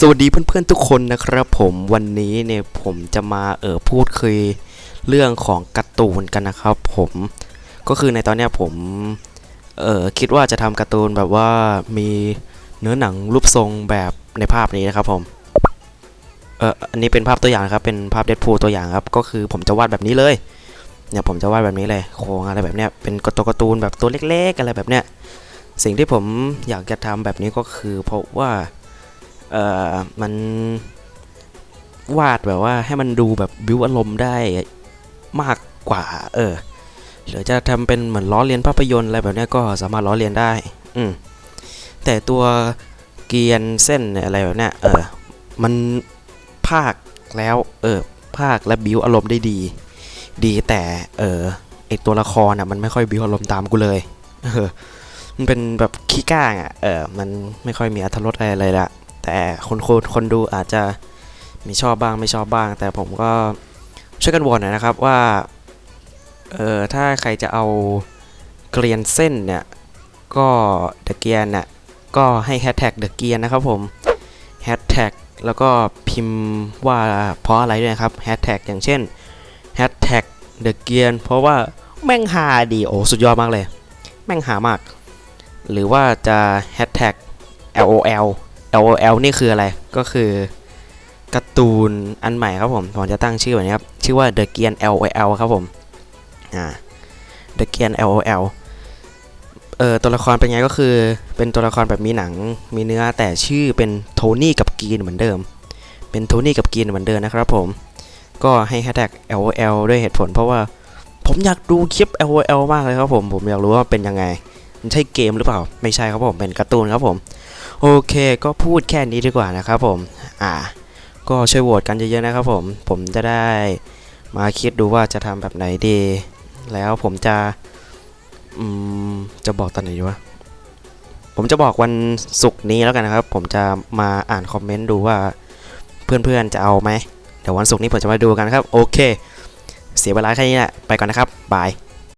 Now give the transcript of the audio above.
สวัสดีเพื่อนๆทุกคนนะครับผมวันนี้เนี่ยผมจะมาเออพูดคุยเรื่องของการ์ตูนกันนะครับผมก็คือในตอนเนี้ยผมเออคิดว่าจะทำการ์ตูนแบบว่ามีเนื้อหนังรูปทรงแบบในภาพนี้นะครับผมเอออันนี้เป็นภาพตัวอย่างครับเป็นภาพเดดพูตัวอย่างครับก็คือผมจะวาดแบบนี้เลยเนี่ยผมจะวาดแบบนี้เลยโครงอะไรแบบเนี้ยเป็นตัวการ์ตูนแบบตัวเล็ก ๆ อะไรแบบเนี้ยสิ่งที่ผมอยากจะทำแบบนี้ก็คือเพราะว่า เอ่อมันวาดแบบว่าให้มันดูแบบบิวอารมณ์ได้มากกว่า เออหรือจะทำเป็นเหมือนล้อเลียนภาพยนตร์อะไรแบบนี้ก็สามารถล้อเลียนได้ อืมแต่ตัวเกียนเส้นอะไรแบบเนี้ยเออ มันภาคแล้ว เออ ภาคและบิวอารมณ์ได้ดี ดีแต่เออไอตัวละครอะมันไม่ค่อยบิวอารมณ์ตามกูเลยเออมันเป็นแบบขี้ก้างอะ เออ มันไม่ค่อยมีอรรถรสอะไรเลยละ แต่คนคนคนดูอาจจะมีชอบบ้างไม่ชอบบ้าง แต่ผมก็ช่วยกันวอนหน่อยนะครับว่าเออถ้าใครจะเอาเกรียนเส้นเนี่ย ก็เดอะเกียนเนี่ยก็ให้แฮชแท็กเดอะเกียนนะครับผมแฮชแท็กแล้วก็พิมพ์ว่าเพราะอะไรด้วยครับแฮชแท็กอย่างเช่นแฮชแท็กเดอะเกียนเพราะว่าแม่งหาดีโอสุดยอดมากเลย แม่งหามาก หรือว่าจะแฮชแท็ก LOL LOL นี่คืออะไรก็คือการ์ตูนอันใหม่ครับผมผมจะตั้งชื่อแบบนี้ครับ ชื่อว่า The g e a n LOL ครับผมอ่า The g e a n LOL เอ่อตัวละครเป็นไงก็คือเป็นตัวละครแบบมีหนังมีเนื้อแต่ชื่อเป็นโทนี่กับกีนเหมือนเดิม เป็นโทนี่กับกีนเหมือนเดิมนะครับผม ก็ให้แฮชแท็ก LOL ด้วยเหตุผลเพราะว่าผมอยากดูคลิป LOL มากเลยครับผม ผมอยากรู้ว่าเป็นยังไง มันใช่เกมหรือเปล่า ไม่ใช่ครับผม เป็นการ์ตูนครับผม โอเคก็พูดแค่นี้ดีกว่านะครับผม อ่า ก็ช่วยโหวตกันเยอะๆนะครับผม ผมจะได้มาคิดดูว่าจะทำแบบไหนดี แล้วผมจะ อืม จะบอกตอนไหนดีวะ ผมจะบอกวันศุกร์นี้แล้วกันนะครับ ผมจะมาอ่านคอมเมนต์ดูว่าเพื่อนๆจะเอาไหม เดี๋ยววันศุกร์นี้ผมจะมาดูกันครับ โอเค เสียเวลาแค่นี้แหละ ไปก่อนนะครับ บาย